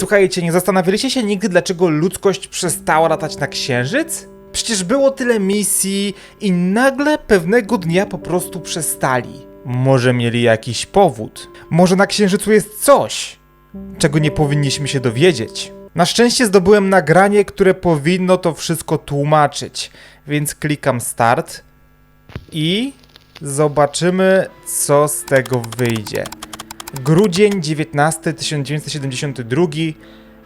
Słuchajcie, nie zastanawialiście się nigdy, dlaczego ludzkość przestała latać na Księżyc? Przecież było tyle misji i nagle pewnego dnia po prostu przestali. Może mieli jakiś powód. Może na Księżycu jest coś, czego nie powinniśmy się dowiedzieć. Na szczęście zdobyłem nagranie, które powinno to wszystko tłumaczyć, więc klikam start i zobaczymy, co z tego wyjdzie. Grudzień 19 1972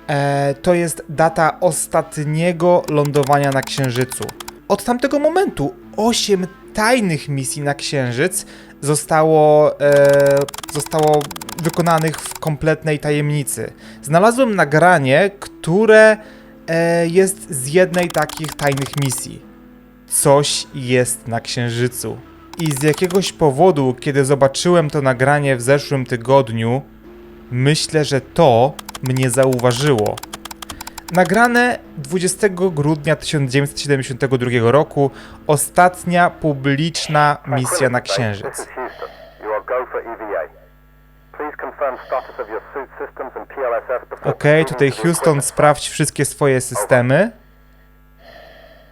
e, to jest data ostatniego lądowania na Księżycu. Od tamtego momentu 8 tajnych misji na Księżyc zostało, e, zostało wykonanych w kompletnej tajemnicy. Znalazłem nagranie, które e, jest z jednej takich tajnych misji. Coś jest na Księżycu. I z jakiegoś powodu, kiedy zobaczyłem to nagranie w zeszłym tygodniu, myślę, że to mnie zauważyło. Nagrane 20 grudnia 1972 roku, ostatnia publiczna misja na Księżyc. Ok, tutaj Houston, sprawdź wszystkie swoje systemy.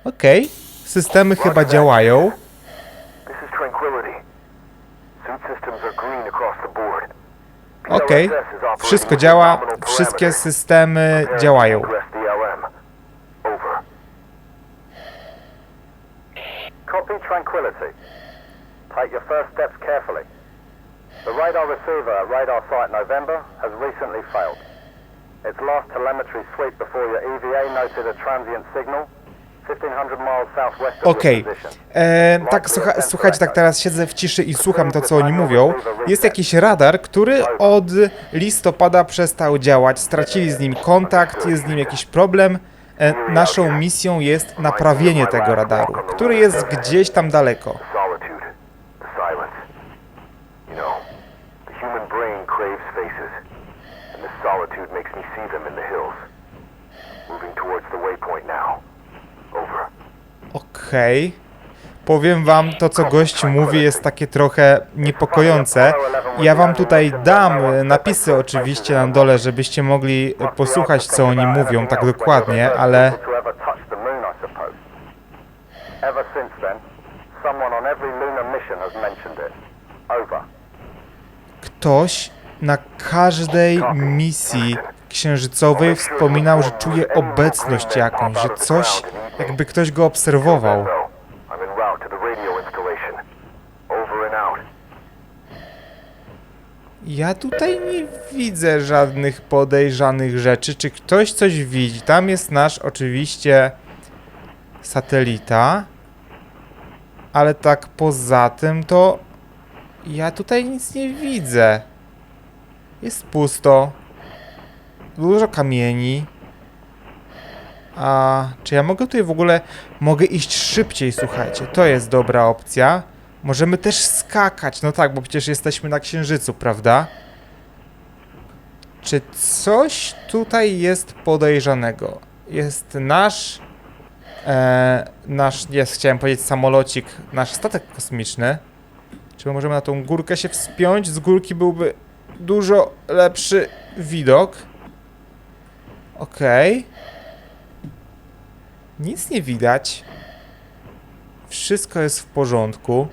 Ok, systemy chyba działają. Ok, PLSS is operating wszystko within działa, nominal wszystkie systemy działają. Over. Copy Tranquility. Take your first steps carefully. The radar receiver at radar site November has recently failed. Its last telemetry sweep before your EVA noted a transient signal 1500 miles southwest of Okej, position. e, tak słucha, słuchajcie, tak teraz siedzę w ciszy i słucham to, co oni mówią. Jest jakiś radar, który od listopada przestał działać, stracili z nim kontakt, jest z nim jakiś problem. E, naszą misją jest naprawienie tego radaru, który jest gdzieś tam daleko. The solitude, the silence. You know, the human brain craves faces, and this solitude makes me see them in the hills. Moving towards the waypoint now. Over. Okej. Powiem wam, to co gość mówi jest takie trochę niepokojące. Ja wam tutaj dam e, napisy oczywiście na dole, żebyście mogli e, posłuchać co oni mówią tak dokładnie, ale To ever touch the moon, I suppose. Ever since then, someone on every lunar mission has mentioned it. Over. ktoś na każdej misji księżycowej wspominał, że czuje obecność jakąś, że coś, jakby ktoś go obserwował. Ja tutaj nie widzę żadnych podejrzanych rzeczy. Czy ktoś coś widzi? Tam jest nasz oczywiście satelita. Ale tak poza tym to ja tutaj nic nie widzę. Jest pusto. Dużo kamieni. A czy ja mogę tutaj w ogóle mogę iść szybciej, słuchajcie. To jest dobra opcja. Możemy też skakać. No tak, bo przecież jesteśmy na księżycu, prawda? Czy coś tutaj jest podejrzanego? Jest nasz e, nasz, jest, chciałem powiedzieć samolocik, nasz statek kosmiczny. Czy my możemy na tą górkę się wspiąć? Z górki byłby dużo lepszy widok. Okej. Nic nie widać. Wszystko jest w porządku.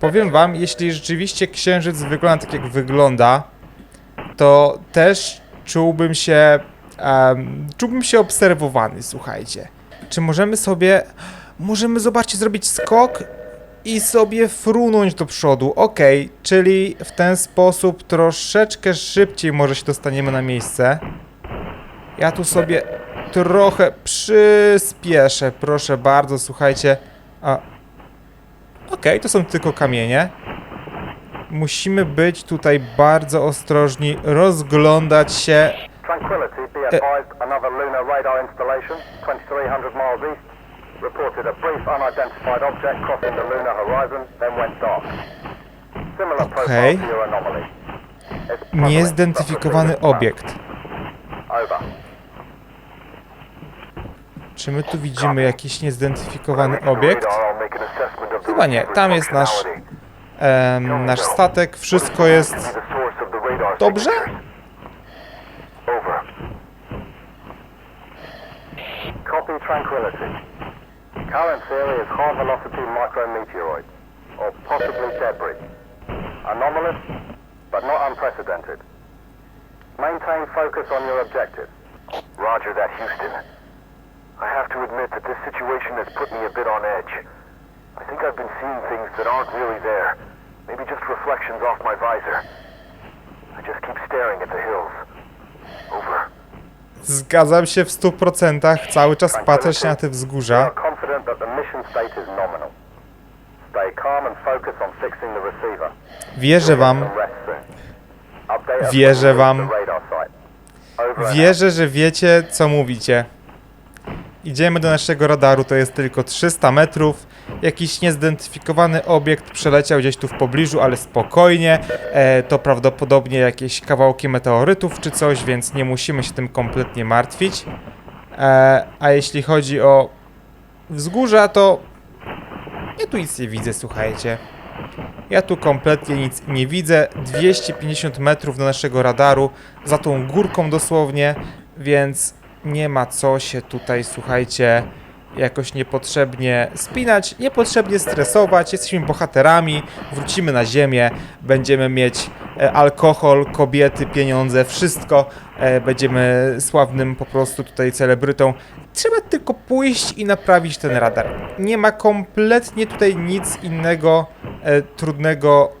Powiem wam, jeśli rzeczywiście księżyc wygląda tak jak wygląda, to też czułbym się em, czułbym się obserwowany, słuchajcie. Czy możemy sobie możemy zobaczcie zrobić skok i sobie frunąć do przodu. Okej, czyli w ten sposób troszeczkę szybciej może się dostaniemy na miejsce. Ja tu sobie trochę przyspieszę, proszę bardzo, słuchajcie. A. Okej, to są tylko kamienie. Musimy być tutaj bardzo ostrożni, rozglądać się. Tranquility, be advised, another lunar radar installation, 2300 miles east, reported a brief unidentified object crossing the lunar horizon, then went dark. Similar Okay. profile to your anomaly. Niezidentyfikowany obiekt. Over. Czy my tu widzimy jakiś niezidentyfikowany obiekt? Chyba nie. Tam jest nasz, nasz statek. Wszystko jest dobrze? Current theory is high velocity micrometeoroid, or possibly debris. Anomalous, but not unprecedented. Maintain focus on your objective. Roger that, Houston. I have to admit that this situation has put me a bit on edge. I think I've been seeing things that aren't really there. Maybe just reflections off my visor. I just keep staring at the hills. Over. Zgadzam się w 100%, cały czas patrzę się na te wzgórza. Wierzę wam, Wierzę wam. wierzę, że wiecie, co mówicie. Idziemy do naszego radaru, to jest tylko 300 metrów. Jakiś niezidentyfikowany obiekt przeleciał gdzieś tu w pobliżu, ale spokojnie. E, to prawdopodobnie jakieś kawałki meteorytów czy coś, więc nie musimy się tym kompletnie martwić. E, a jeśli chodzi o wzgórza, to ja tu nic nie widzę, słuchajcie. Ja tu kompletnie nic nie widzę. 250 metrów do naszego radaru, za tą górką dosłownie, więc nie ma co się tutaj, słuchajcie, jakoś niepotrzebnie spinać, niepotrzebnie stresować. Jesteśmy bohaterami, wrócimy na ziemię, będziemy mieć e, alkohol, kobiety, pieniądze, wszystko. E, będziemy sławnym po prostu tutaj celebrytą. Trzeba tylko pójść i naprawić ten radar. Nie ma kompletnie tutaj nic innego e, trudnego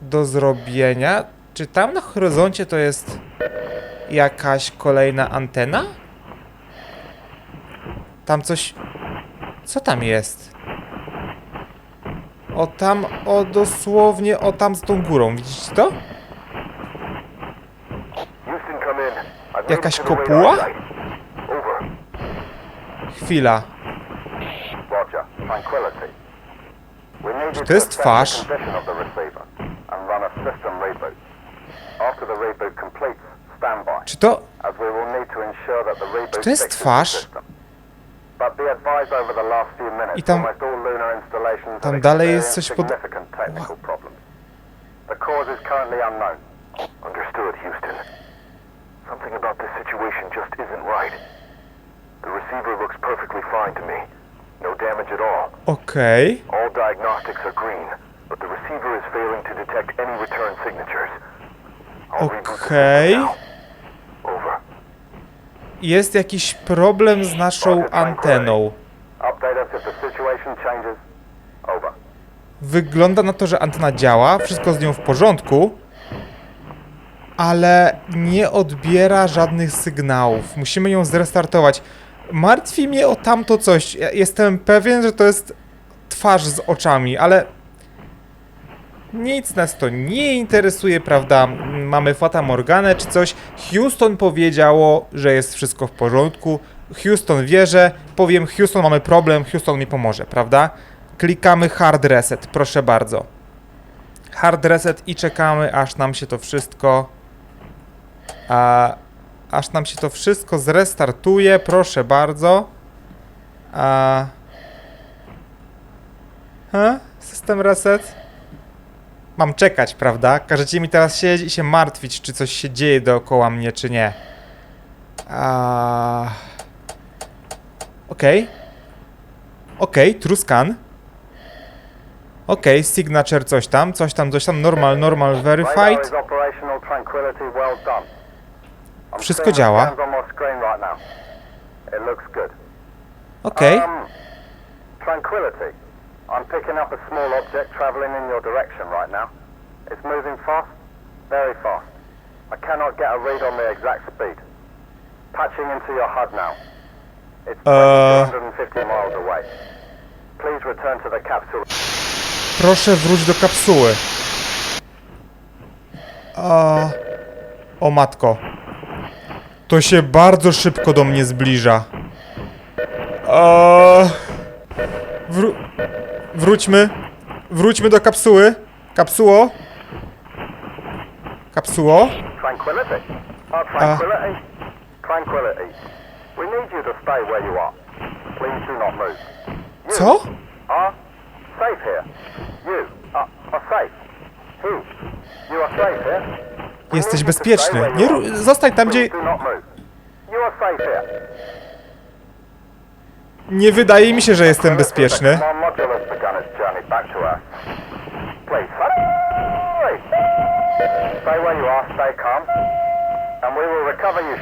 do zrobienia. Czy tam na horyzoncie to jest jakaś kolejna antena? Tam coś. Co tam jest? O tam, o dosłownie, o tam z tą górą. Widzicie to? Jakaś kopuła? Chwila. You to jest twarz? Czy to. need to jest twarz? I tam- almost all lunar installations tam have dalej jest experienced coś pod- significant technical problems. The cause is currently unknown. Understood, Houston. Something about this situation just isn't right. The receiver looks perfectly fine to me. No damage at all. Okej. All diagnostics are green, but the receiver is failing to detect any return signatures. I'll reboot Jest jakiś problem z naszą anteną. Wygląda na to, że antena działa, wszystko z nią w porządku, ale nie odbiera żadnych sygnałów. Musimy ją zrestartować. Martwi mnie o tamto coś. Jestem pewien, że to jest twarz z oczami, ale nic nas to nie interesuje, prawda? Mamy Fata Morganę czy coś. Houston powiedziało, że jest wszystko w porządku. Houston wierzę. Powiem, Houston, mamy problem, Houston mi pomoże, prawda? Klikamy hard reset, proszę bardzo. Hard reset i czekamy, aż nam się to wszystko. A, aż nam się to wszystko zrestartuje, proszę bardzo. A. System reset? Mam czekać, prawda? Każecie mi teraz siedzieć i się martwić, czy coś się dzieje dookoła mnie, czy nie. A. Okej. Okej, true scan. Okej, signature coś tam, coś tam, coś tam, normal, normal, verified. Wszystko działa. Okej, tranquility. I'm picking up a small object traveling in your direction right now. It's moving fast, very fast. I cannot get a read on the exact speed. Patching into your HUD now. It's Uh. 250 miles away. Please return to the capsule. proszę wróć do kapsuły. O, o matko. To się bardzo szybko do mnie zbliża. O, wró wróćmy. Wróćmy do kapsuły. Kapsuło. Kapsuło. Tranquility. Tranquility. Tranquility. We need you to stay where you are. Please do not move. You Co? are safe here. You are, are safe. You are safe here. We Jesteś need you to bezpieczny. Nie ru- zostań tam, gdzie... Please do not move. You are safe here. Nie wydaje mi się, że jestem bezpieczny.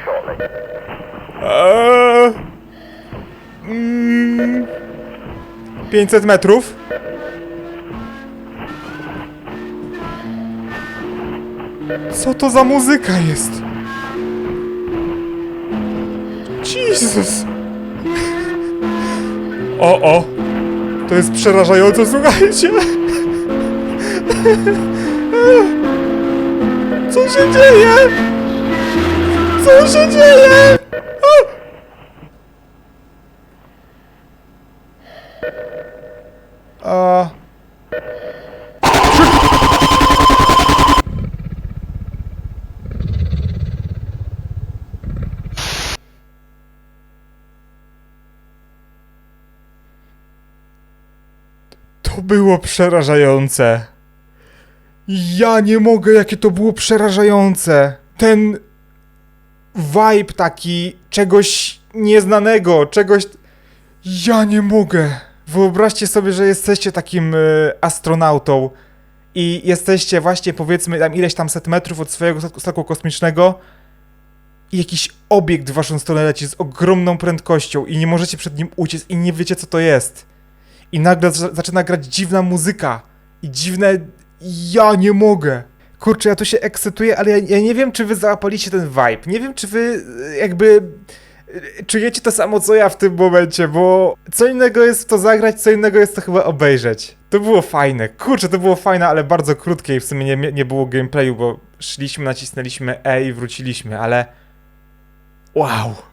Shortly. Eee, mm, 500 metrów. Co to za muzyka jest? Jezus! O, o! To jest przerażające, słuchajcie! Co się dzieje? Co się dzieje? A... To było przerażające. Ja nie mogę, jakie to było przerażające. Ten vibe taki czegoś nieznanego, czegoś. Ja nie mogę. Wyobraźcie sobie, że jesteście takim e, astronautą i jesteście właśnie powiedzmy tam ileś tam set metrów od swojego statku kosmicznego i jakiś obiekt w waszą stronę leci z ogromną prędkością i nie możecie przed nim uciec i nie wiecie co to jest. I nagle za- zaczyna grać dziwna muzyka i dziwne... Ja nie mogę. Kurczę, ja tu się ekscytuję, ale ja, ja nie wiem, czy wy załapaliście ten vibe. Nie wiem, czy wy e, jakby e, czujecie to samo, co ja w tym momencie, bo co innego jest to zagrać, co innego jest to chyba obejrzeć. To było fajne. Kurczę, to było fajne, ale bardzo krótkie i w sumie nie, nie było gameplayu, bo szliśmy, nacisnęliśmy E i wróciliśmy, ale... Wow.